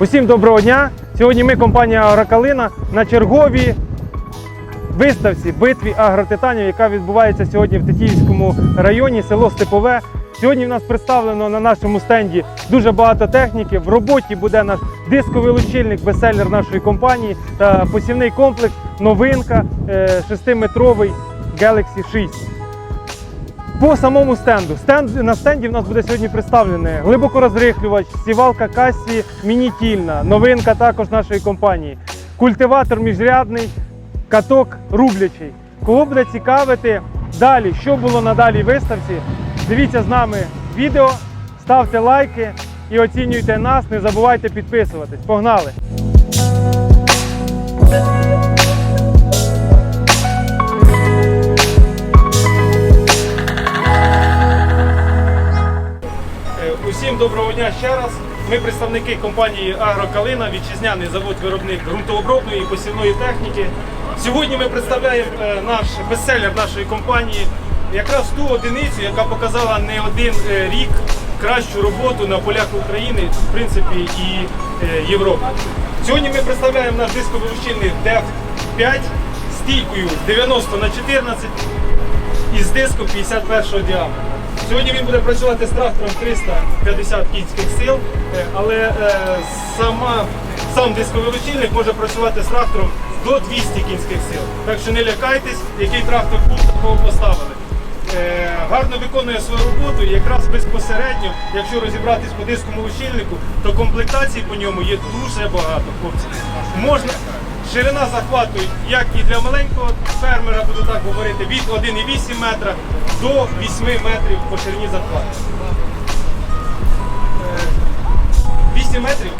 Усім доброго дня! Сьогодні ми, компанія Агрокалина, на черговій виставці битві агротитанів, яка відбувається сьогодні в Тетіївському районі, село Степове. Сьогодні в нас представлено на нашому стенді дуже багато техніки. В роботі буде наш дисковий лучильник, бестселер нашої компанії та посівний комплекс, новинка 6-метровий Galaxy 6. По самому стенду. Стенд, на стенді в нас буде сьогодні представлений глибокорозрихлювач, сівалка касі мінітільна, новинка також нашої компанії, культиватор міжрядний, каток рублячий. Кого буде цікавити далі, що було на далі виставці, дивіться з нами відео, ставте лайки і оцінюйте нас. Не забувайте підписуватись. Погнали! Усім доброго дня ще раз. Ми представники компанії Агрокалина, вітчизняний завод-виробник ґрунтообробної і посівної техніки. Сьогодні ми представляємо е, наш бестселер нашої компанії, якраз ту одиницю, яка показала не один е, рік кращу роботу на полях України, в принципі, і е, Європи. Сьогодні ми представляємо наш дисковий лучильник DEF 5 стійкою 90 на 14 із диском 51 діаметру. Сьогодні він буде працювати з трактором 350 кінських сил, е, але е, сама, сам дисковий лучильник може працювати з трактором до 200 кінських сил. Так що не лякайтесь, який трактор був, такого поставили. Е, Гарно виконує свою роботу і якраз безпосередньо, якщо розібратись по дисковому лучильнику, то комплектацій по ньому є дуже багато хлопці. Можна ширина захвату, як і для маленького фермера, буду так говорити, від 1,8 метра до 8 метрів по ширині захвату. Е, 8 метрів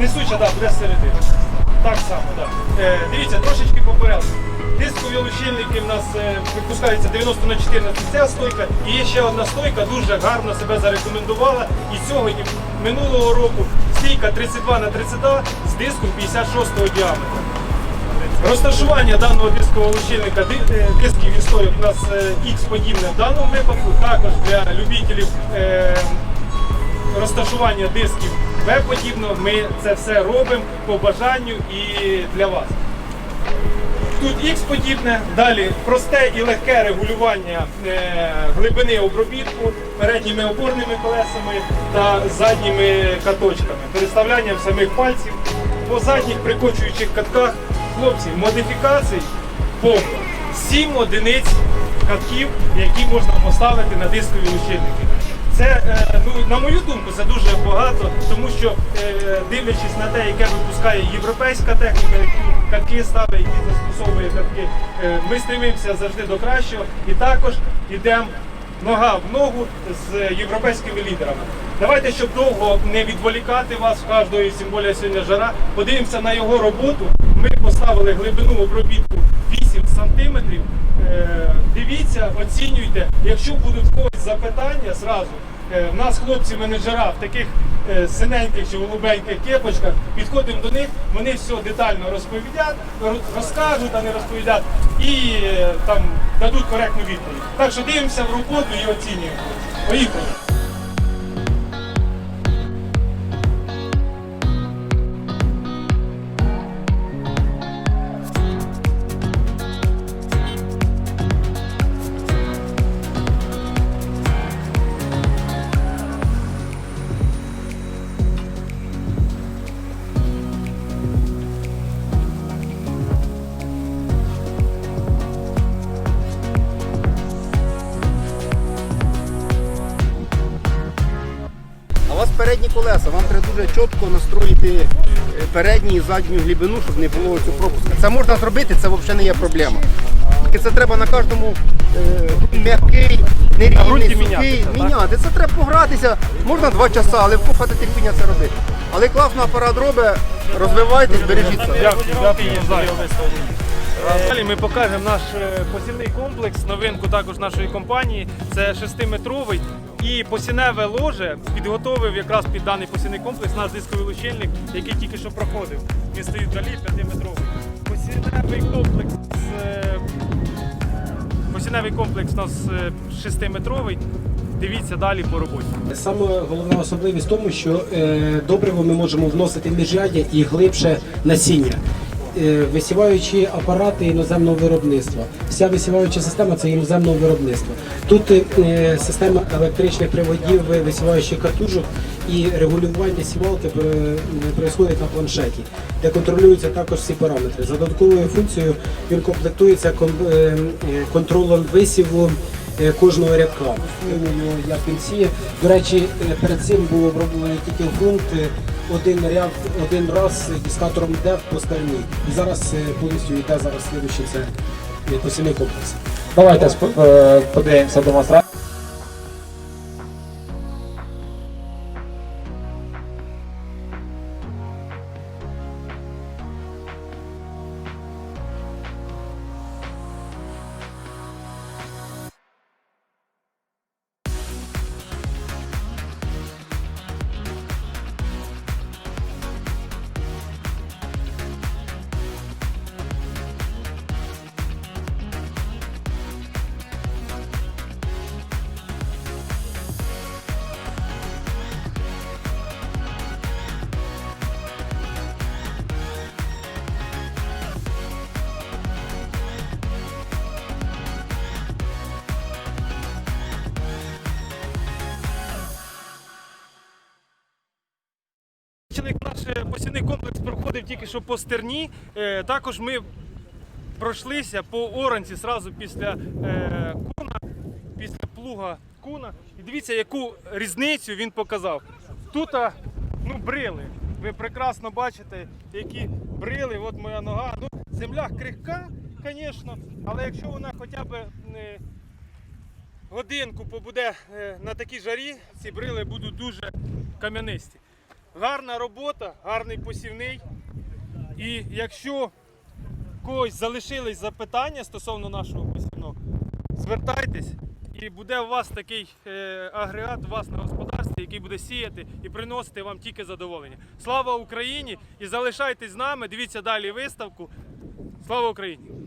несуча, да, буде середина. Так само, так. Е, дивіться, трошечки по порядку. Дискові лучильники в нас е, випускаються 90 на 14 ця стойка. І є ще одна стойка, дуже гарно себе зарекомендувала. І цього, і минулого року стійка 32 на 32 з диском 56 діаметра. Розташування даного дискового лучильника, е, дисків і у нас X подібне в даному випадку, також для любителів е, розташування дисків В подібно. Ми це все робимо по бажанню і для вас. Тут X подібне, далі просте і легке регулювання е, глибини обробітку передніми опорними колесами та задніми каточками, переставлянням самих пальців по задніх прикочуючих катках. Хлопці, модифікацій повно. 7 одиниць катків, які можна поставити на дискові лучильники. Це, е, ну, на мою думку, це дуже багато, тому що е, дивлячись на те, яке випускає європейська техніка, які катки ставить, які застосовує катки, е, ми стремимося завжди до кращого і також йдемо нога в ногу з європейськими лідерами. Давайте, щоб довго не відволікати вас, в кожного, і тим сьогодні жара, подивимося на його роботу. Ми поставили глибину обробітку 8 сантиметрів. Е, Дивіться, оцінюйте. Якщо будуть в когось запитання, зразу е, в нас хлопці менеджера в таких е, синеньких чи голубеньких кепочках, підходимо до них, вони все детально розповідять, розкажуть, а не розповідять і там дадуть коректну відповідь. Так що дивимося в роботу і оцінюємо. Поїхали. Передні колеса, вам треба дуже чітко настроїти е, передню і задню глибину, щоб не було цього пропуску. Це можна зробити, це взагалі не є проблема. Тільки це треба на кожному е, м'який, нерівний, сухий, міняти. Це треба погратися, можна два часа, але в кого терпіння це робити. Але класно апарат робить, розвивайтесь, бережіть себе. Дякую, дякую. Далі ми покажемо наш е, посівний комплекс, новинку також нашої компанії. Це 6-метровий і посіневе ложе підготовив якраз під даний посівний комплекс наш дисковий лучильник, який тільки що проходив. Він стоїть вдалі 5-метровий. Посіневий комплекс е, посіневий комплекс у нас 6-метровий. дивіться далі по роботі. Саме головна особливість в тому, що е, добриво ми можемо вносити міжряддя і глибше насіння. Е, Висіваючі апарати іноземного виробництва. Вся висіваюча система це іноземного виробництва. Тут е, система електричних приводів, висіваючих катушок і регулювання сівалки відбувається на планшеті, де контролюються також всі параметри. За додатковою функцією він комплектується кон- е, е, контролем висіву е, кожного рядка. Як він. До речі, е, перед цим було оброблено тільки ґрунт е, один ряд, один раз дискатором йде по стороні. І зараз е, повністю йде зараз слідуючий це посівний комплекс. Давайте е, подивимося демонстрацію. Бачили, як наш е, посівний комплекс проходив тільки що по стерні. Е, Також ми пройшлися по оранці зразу після е, куна, після плуга куна. І дивіться, яку різницю він показав. Тут ну, брили. Ви прекрасно бачите, які брили. От моя нога. Ну, земля крихка, звісно, але якщо вона хоча б годинку побуде на такій жарі, ці брили будуть дуже кам'янисті. Гарна робота, гарний посівний. І якщо когось залишились запитання стосовно нашого посівного, звертайтесь і буде у вас такий е, агрегат у вас на господарстві, який буде сіяти і приносити вам тільки задоволення. Слава Україні! І залишайтесь з нами, дивіться далі виставку. Слава Україні!